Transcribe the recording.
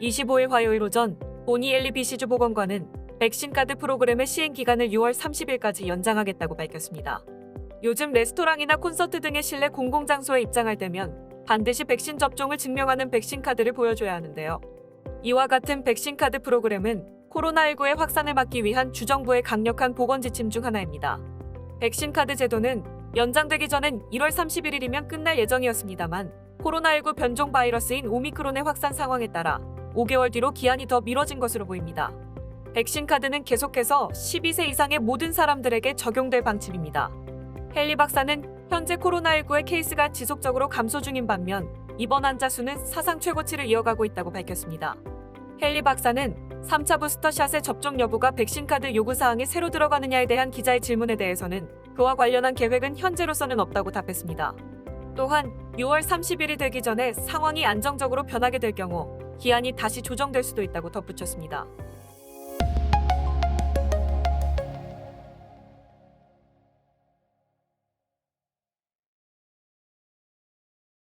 25일 화요일 오전 보니 엘리 비시주 보건관은 백신 카드 프로그램의 시행 기간을 6월 30일까지 연장하겠다고 밝혔습니다. 요즘 레스토랑이나 콘서트 등의 실내 공공장소에 입장할 때면 반드시 백신 접종을 증명하는 백신 카드를 보여줘야 하는데요. 이와 같은 백신 카드 프로그램은 코로나19의 확산을 막기 위한 주정부의 강력한 보건 지침 중 하나입니다. 백신 카드 제도는 연장되기 전엔 1월 31일이면 끝날 예정이었습니다만 코로나19 변종 바이러스인 오미크론의 확산 상황에 따라 5개월 뒤로 기한이 더 미뤄진 것으로 보입니다. 백신 카드는 계속해서 12세 이상의 모든 사람들에게 적용될 방침입니다. 헨리 박사는 현재 코로나19의 케이스가 지속적으로 감소 중인 반면 입원 환자 수는 사상 최고치를 이어가고 있다고 밝혔습니다. 헨리 박사는 3차 부스터샷의 접종 여부가 백신 카드 요구 사항에 새로 들어가느냐에 대한 기자의 질문에 대해서는 그와 관련한 계획은 현재로서는 없다고 답했습니다. 또한 6월 30일이 되기 전에 상황이 안정적으로 변하게 될 경우 기한이 다시 조정될 수도 있다고 덧붙였습니다.